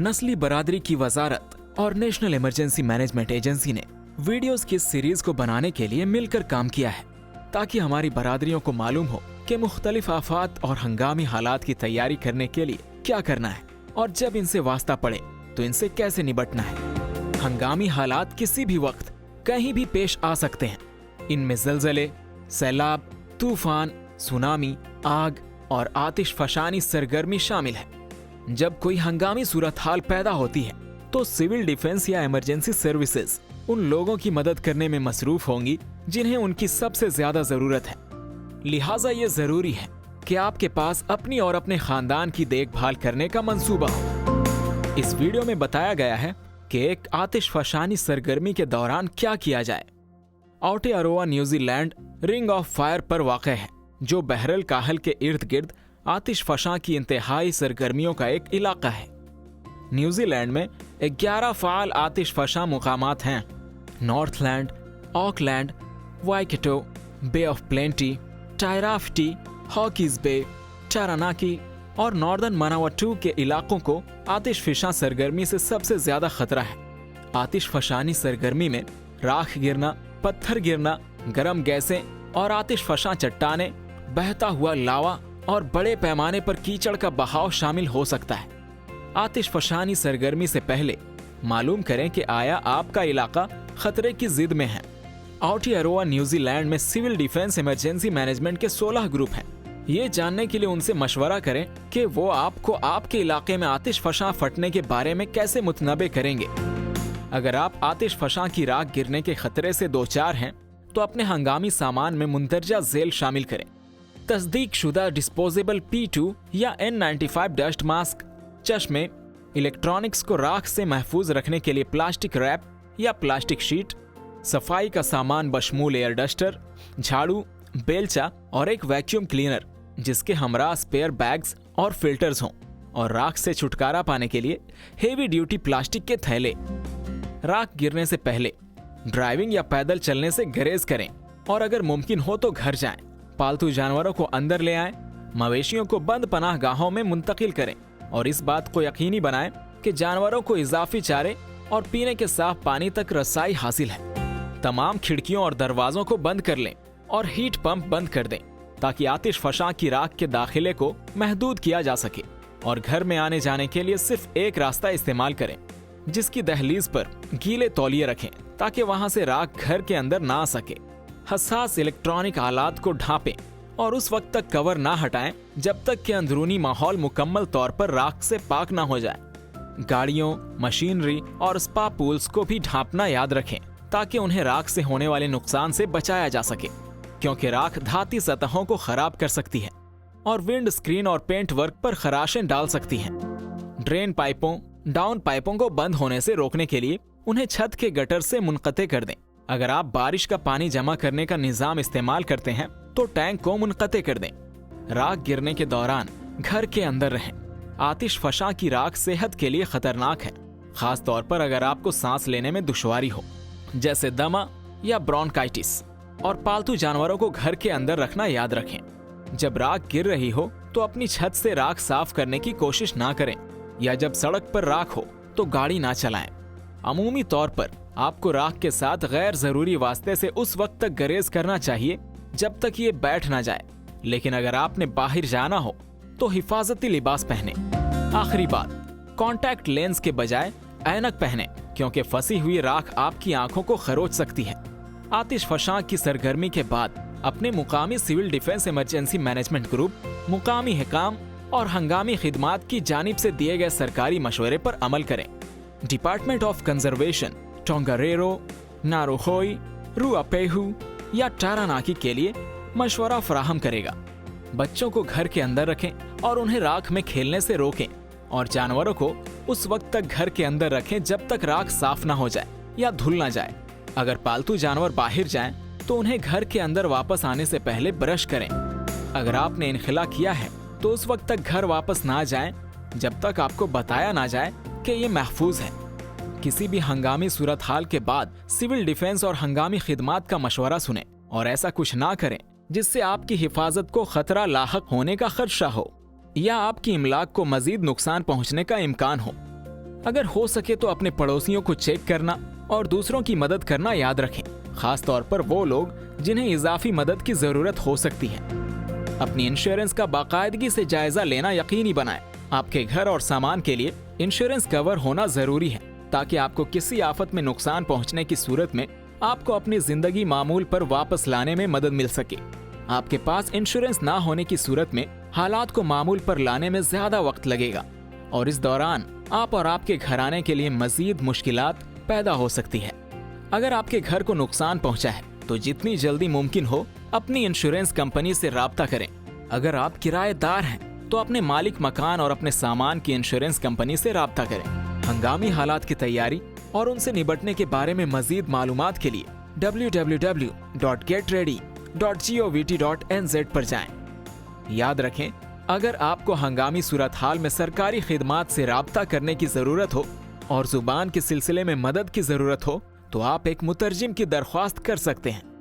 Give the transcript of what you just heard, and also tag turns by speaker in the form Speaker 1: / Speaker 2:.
Speaker 1: नस्ली बरादरी की वजारत और नेशनल इमरजेंसी मैनेजमेंट एजेंसी ने वीडियोस की सीरीज़ को बनाने के लिए मिलकर काम किया है, ताकि हमारी बरादरियों को मालूम हो कि मुख्तलिफ़ आफात और हंगामी हालात की तैयारी करने के लिए क्या करना है और जब इनसे वास्ता पड़े तो इनसे कैसे निपटना है। हंगामी हालात किसी भी वक्त कहीं भी पेश आ सकते हैं। इनमें जलजले, सैलाब, तूफ़ान, सुनामी, आग और आतिश फशानी सरगर्मी शामिल है। जब कोई हंगामी सूरत हाल पैदा होती है तो सिविल डिफेंस या इमरजेंसी सर्विसेज़ उन लोगों की मदद करने में मसरूफ होंगी जिन्हें उनकी सबसे ज़्यादा ज़रूरत है। लिहाजा ये ज़रूरी है कि आपके पास अपनी और अपने खानदान की देखभाल करने का मंसूबा हो। इस वीडियो में बताया गया है कि एक आतिश फशानी सरगर्मी के दौरान क्या किया जाए। Aotearoa New Zealand ring of fire पर वाक़ है, जो बहरल काहल के इर्द गिर्द आतिश फशा की इंतहाई सरगर्मियों का एक इलाका है। न्यूजीलैंड में 11 फाल आतिश फशा मुकाम हैं। Northland, Auckland, Waikato, Bay of Plenty Tairawhiti Hawke's Bay, Taranaki और नॉर्दर्न मनावटू के इलाकों को आतिश फिशा सरगर्मी से सबसे ज़्यादा खतरा है। आतिश फशानी सरगर्मी में राख गिरना, पत्थर गिरना, गर्म गैसें और आतिश फशा चट्टाने बहता हुआ लावा और बड़े पैमाने पर कीचड़ का बहाव शामिल हो सकता है। आतिश फशानी सरगर्मी से पहले मालूम करें कि आया आपका इलाका खतरे की जिद में है। आउटी अरोवा न्यूजीलैंड में सिविल डिफेंस इमरजेंसी मैनेजमेंट के 16 ग्रुप हैं। ये जानने के लिए उनसे मशवरा करें कि वो आपको आपके इलाके में आतिश फशा फटने के बारे में कैसे मुतनबे करेंगे। अगर आप आतिश फशा की राख गिरने के खतरे से दो चार हैं तो अपने हंगामी सामान में मुंदरजा जेल शामिल करें। तस्दीक शुदा डिस्पोजेबल पी टू या N ninety five dust mask चश्मे इलेक्ट्रॉनिक्स को राख से महफूज रखने के लिए प्लास्टिक रैप या प्लास्टिक शीट सफ़ाई का सामान बशमूल एयर डस्टर झाड़ू, बेलचा और एक वैक्यूम क्लीनर जिसके हमरा स्पेयर बैग्स और फिल्टर्स हों और राख से छुटकारा पाने के लिए हेवी ड्यूटी प्लास्टिक के थैले। राख गिरने से पहले ड्राइविंग या पैदल चलने से गरेज करें और अगर मुमकिन हो तो घर जाएँ। पालतू जानवरों को अंदर ले आए, मवेशियों को बंद पनाह गाहों में मुंतकिल करें और इस बात को यकीनी बनाएँ कि जानवरों को इजाफी चारे और पीने के साफ़ पानी तक रसाई हासिल है। तमाम खिड़कियों और दरवाजों को बंद कर लें और हीट पंप बंद कर दें ताकि आतिश फशा की राख के दाखिले को महदूद किया जा सके और घर में आने जाने के लिए सिर्फ़ एक रास्ता इस्तेमाल करें, जिसकी दहलीज पर गीले तौलिए रखें ताकि वहाँ से राख घर के अंदर ना आ सके। हसास इलेक्ट्रॉनिक आलात को ढांपें और उस वक्त तक कवर ना हटाएँ जब तक कि अंदरूनी माहौल मुकम्मल तौर पर राख से पाक ना हो जाए गाड़ियों, मशीनरी और स्पा पूल्स को भी ढांपना याद रखें ताकि उन्हें राख से होने वाले नुकसान से बचाया जा सके, क्योंकि राख धाती सतहों को खराब कर सकती है और विंड स्क्रीन और पेंट वर्क पर खराशें डाल सकती हैं। ड्रेन पाइपों, डाउन पाइपों को बंद होने से रोकने के लिए उन्हें छत के गटर से मुनकते कर दें अगर आप बारिश का पानी जमा करने का निज़ाम इस्तेमाल करते हैं तो टैंक को मुनकते कर दें। राख गिरने के दौरान घर के अंदर रहें। आतिश फशा की राख सेहत के लिए खतरनाक है खास तौर पर अगर आपको सांस लेने में दुश्वारी हो, जैसे दमा या ब्रोंकाइटिस, और पालतू जानवरों को घर के अंदर रखना याद रखें। जब राख गिर रही हो तो अपनी छत से राख साफ़ करने की कोशिश ना करें, या जब सड़क पर राख हो तो गाड़ी ना चलाएँ। अमूमी तौर पर आपको राख के साथ गैर ज़रूरी वास्ते से उस वक्त तक गरेज करना चाहिए, जब तक ये बैठ ना जाए। लेकिन अगर आपने बाहर जाना हो तो हिफाजती लिबास पहने। आखिरी बात कॉन्टैक्ट लेंस के बजाय ऐनक पहने, क्योंकि फंसी हुई राख आपकी आँखों को खरोच सकती है। आतिश फशां की सरगर्मी के बाद अपने मुकामी civil defence emergency management group, मुकामी हकाम और हंगामी खिदमात की जानिब से दिए गए सरकारी मशवरे पर अमल करें। Department of conservation Tongariro Ngauruhoe Ruapehu या टारानाकी के लिए मशवरा फराहम करेगा। बच्चों को घर के अंदर रखें और उन्हें राख में खेलने से रोकें और जानवरों को उस वक्त तक घर के अंदर रखें जब तक राख साफ़ ना हो जाए या धुल ना जाए। अगर पालतू जानवर बाहर जाएँ तो उन्हें घर के अंदर वापस आने से पहले ब्रश करें। अगर आपने इनखिला किया है तो उस वक्त तक घर वापस ना जाएँ जब तक आपको बताया ना जाए कि ये महफूज है। किसी भी हंगामी सूरत हाल के बाद सिविल डिफेंस और हंगामी खिदमात का मशवरा सुने और ऐसा कुछ ना करें जिससे आपकी हिफाजत को खतरा लाक होने का खदशा हो या आपकी इमलाक को मजीद नुकसान पहुँचने का इम्कान हो। अगर हो सके तो अपने पड़ोसियों को चेक करना और दूसरों की मदद करना याद रखें, खास तौर पर वो लोग जिन्हें इजाफी मदद की ज़रूरत हो सकती है। अपनी इंश्योरेंस का बाकायदगी से जायजा लेना यकीनी बनाएँ। आपके घर और सामान के लिए इंश्योरेंस कवर होना ज़रूरी है। ताकि आपको किसी आफत में नुकसान पहुँचने की सूरत में आपको अपनी ज़िंदगी मामूल पर वापस लाने में मदद मिल सके। आपके पास इंश्योरेंस ना होने की सूरत में हालात को मामूल पर लाने में ज़्यादा वक्त लगेगा। और इस दौरान आप और आपके घराने के लिए मजीद मुश्किल पैदा हो सकती है। अगर आपके घर को नुकसान पहुँचा है तो जितनी जल्दी मुमकिन हो, अपनी इंश्योरेंस कंपनी से रबता करें। अगर आप किराएदार हैं तो अपने मालिक मकान और अपने सामान की इंश्योरेंस कंपनी से रबता करें। हंगामी हालात की तैयारी और उनसे निपटने के बारे में मजीद मालूम के लिए www.getready.govt.nz पर जाएँ। याद रखें, अगर आपको हंगामी सूरत हाल में सरकारी खिदमात से रबता करने की ज़रूरत हो और ज़ुबान के सिलसिले में मदद की ज़रूरत हो तो आप एक मुतरजिम की दरख्वास्त कर सकते हैं